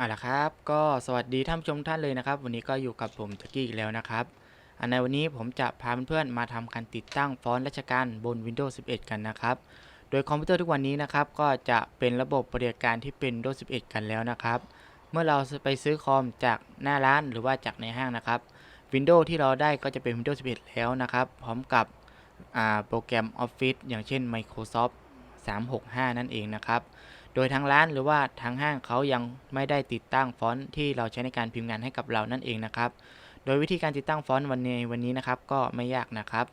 อะละครับ ก็สวัสดีท่านผู้ชมท่านเลยนะครับ วันนี้ก็อยู่กับผมตะกี้อีกแล้วนะครับอันในวันนี้ผมจะพาเพื่อนๆมาทำการติดตั้งฟอนต์ราชการบน Windows 11 กันนะครับ โดยคอมพิวเตอร์ทุกวันนี้นะครับ ก็จะเป็นระบบปฏิบัติการที่เป็น Windows 11 กันแล้วนะครับ เมื่อเราไปซื้อคอมจากหน้าร้านหรือว่าจากในห้างนะครับ Windows ที่เราได้ก็จะเป็น Windows 11 แล้วนะครับ พร้อมกับโปรแกรม Office อย่างเช่น Microsoft 365 นั่นเองนะครับ โดยทางร้านหรือว่าทางห้างเขายังไม่ได้ติดตั้งฟอนต์ที่เราใช้ในการพิมพ์งานให้กับเรานั่นเองนะครับ โดยวิธีการติดตั้งฟอนต์วันนี้วันนี้นะครับก็ไม่ยากนะครับ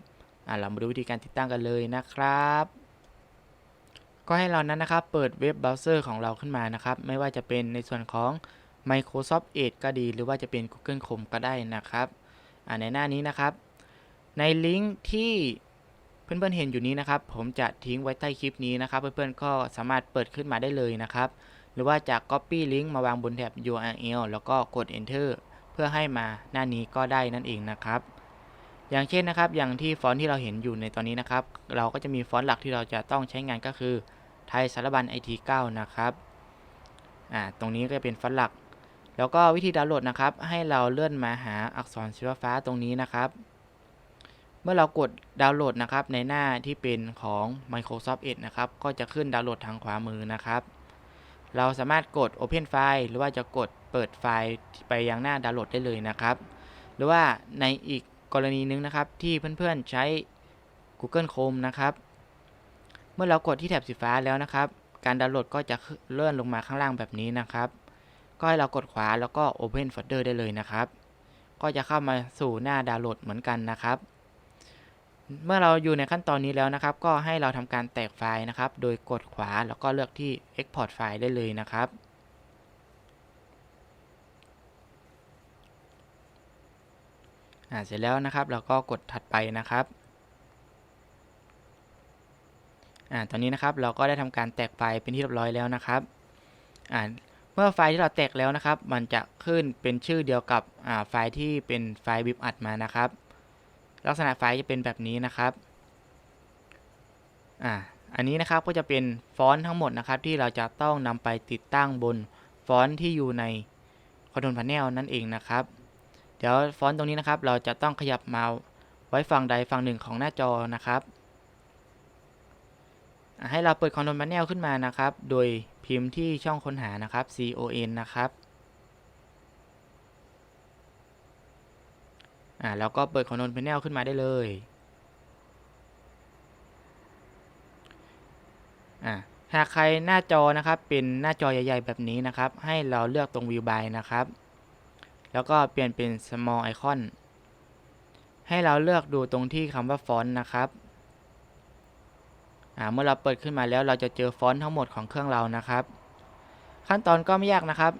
เรามาดูวิธีการติดตั้งกันเลยนะครับ ก็ให้เรานั้นนะครับ เปิดเว็บเบราว์เซอร์ของเราขึ้นมานะครับ ไม่ว่าจะเป็นในส่วนของ Microsoft Edge ก็ดี หรือว่าจะเป็น Google Chrome ก็ได้นะครับในหน้านี้นะครับ ในลิงก์ที่ เพื่อนๆเห็นอยู่นี้นะครับ ผมจะทิ้งไว้ใต้คลิปนี้นะครับ เพื่อนๆก็สามารถเปิดขึ้นมาได้เลยนะครับ หรือว่าจะ Copy ลิงก์มาวางบนแถบ URL แล้วก็กด Enter เพื่อให้มาหน้านี้ก็ได้นั่นเองนะครับ อย่างเช่นนะครับ อย่างที่ฟอนต์ที่เราเห็นอยู่ในตอนนี้นะครับ เราก็จะมีฟอนต์หลักที่เราจะต้องใช้งานก็คือไทยสารบัญ IT9 นะครับ อ่า ตรงนี้ก็จะเป็นฟอนต์หลัก แล้วก็วิธีดาวน์โหลดนะครับ ให้เราเลื่อนมาหาอักษรสีฟ้าตรงนี้นะครับ เมื่อเรากดดาวน์โหลดนะครับ ในหน้าที่เป็นของ Microsoft Edge นะครับ ก็จะขึ้นดาวน์โหลดทางขวามือนะครับ เราสามารถกด Open File หรือว่าจะกดเปิดไฟล์ไปยังหน้าดาวน์โหลดได้เลยนะครับ หรือว่าในอีกกรณีหนึงนะครับ ที่เพื่อนๆใช้ Google Chrome นะครับ เมื่อเรากดที่แถบสีฟ้าแล้วนะครับ การดาวน์โหลดก็จะเลื่อนลงมาข้างล่างแบบนี้นะครับ ก็ให้เรากดขวาแล้วก็ Open Folder ได้เลยนะครับ ก็จะเข้ามาสู่หน้าดาวน์โหลดเหมือนกันนะครับ เมื่อเราอยู่ในขั้นตอนนี้แล้วนะครับ ก็ให้เราทำการแตกไฟล์นะครับ โดยกดขวาแล้วก็เลือกที่ Export ไฟล์ได้เลยนะครับอ่าเสร็จแล้วนะครับเราก็กดถัดไปนะครับอ่าตอนนี้นะครับเราก็ได้ทำการแตกไฟล์เป็นที่เรียบร้อยแล้วนะครับอ่าเมื่อไฟล์ที่เราแตกแล้วนะครับ มันจะขึ้นเป็นชื่อเดียวกับอ่าไฟล์ที่เป็นไฟล์บิบอัดมานะครับ ลักษณะไฟล์จะเป็นแบบนี้นะครับอ่าอันนี้นะครับก็จะเป็นฟอนต์ทั้งหมดนะครับ ที่เราจะต้องนำไปติดตั้งบนฟอนต์ที่อยู่ในคอนโทรลพาเนลนั่นเองนะครับ เดี๋ยวฟอนต์ตรงนี้นะครับ เราจะต้องขยับมาไว้ฝั่งใดฝั่งหนึ่งของหน้าจอนะครับ ให้เราเปิดคอนโทรลพาเนลขึ้นมานะครับ โดยพิมพ์ที่ช่องค้นหานะครับ con นะครับ อ่าแล้วก็เปิด Control Panel ขึ้นมาได้เลยอ่าหากใครหน้าจอนะครับเป็นหน้าจอใหญ่ๆแบบนี้นะครับ ให้เราเลือกตรง View by นะครับ แล้วก็เปลี่ยนเป็น Small Icon ให้เราเลือกดูตรงที่คำว่าฟอนต์นะครับอ่าเมื่อเราเปิดขึ้นมาแล้วเราจะเจอฟอนต์ทั้งหมดของเครื่องเรานะครับ ขั้นตอนก็ไม่ยากนะครับ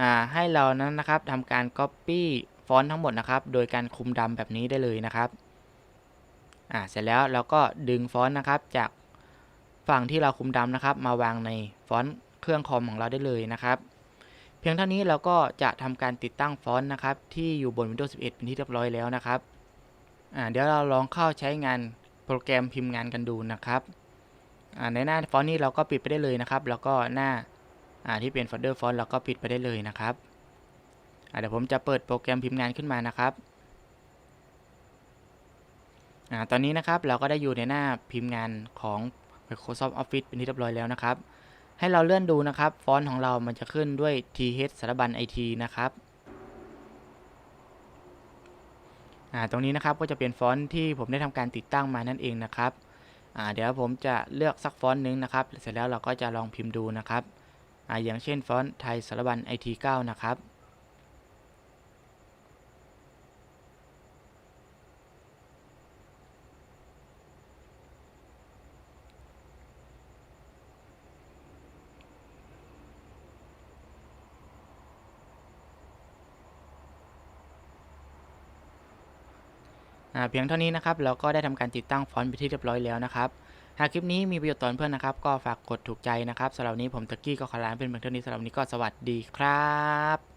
อ่าให้เรานั้นนะครับทำการ Copy ฟอนต์ทั้งหมดนะครับ โดยการคุมดำแบบนี้ได้เลยนะครับ อ่า เสร็จแล้วเราก็ดึงฟอนต์นะครับ จากฝั่งที่เราคุมดำนะครับ มาวางในฟอนต์เครื่องคอมของเราได้เลยนะครับ เพียงเท่านี้เราก็จะทำการติดตั้งฟอนต์นะครับ ที่อยู่บน Windows 11 เป็นที่เรียบร้อยแล้วนะครับ อ่า เดี๋ยวเราลองเข้าใช้งานโปรแกรมพิมพ์งานกันดูนะครับ อ่า ในหน้าฟอนต์นี้เราก็ปิดไปได้เลยนะครับ แล้วก็หน้า อ่า ที่เป็นโฟลเดอร์ฟอนต์เราก็ปิดไปได้เลยนะครับ เดี๋ยวผมจะเปิดโปรแกรมพิมพ์งานขึ้นมานะครับอตอนนี้นะครับเราก็ได้อยู่ในหน้าพิมพ์งานของ Microsoft Office เป็นที่เรียบร้อยแล้วนะครับ ให้เราเลื่อนดูนะครับ ฟอนต์ของเรามันจะขึ้นด้วย TH สารบัญ IT นะครับตรงนี้นะครับก็จะเป็นฟอนต์ที่ผมได้ทำการติดตั้งมานั่นเองนะครับเดี๋ยวผมจะเลือกสักฟอนต์หนึ่งนะครับ เสร็จแล้วเราก็จะลองพิมพ์ดูนะครับออย่างเช่นฟอนต์ไทยสารบัญ IT9 นะครับ เพียงเท่านี้นะครับเราก็ได้ทำการติดตั้งฟอนต์ไปที่เรียบร้อยแล้วนะครับหากคลิปนี้มีประโยชน์ต่อเพื่อนนะครับ ก็ฝากกดถูกใจนะครับสำหรับนี้ผมตะกี้ก็ขอลาเป็นเพียงเท่านี้สำหรับนี้ก็สวัสดีครับ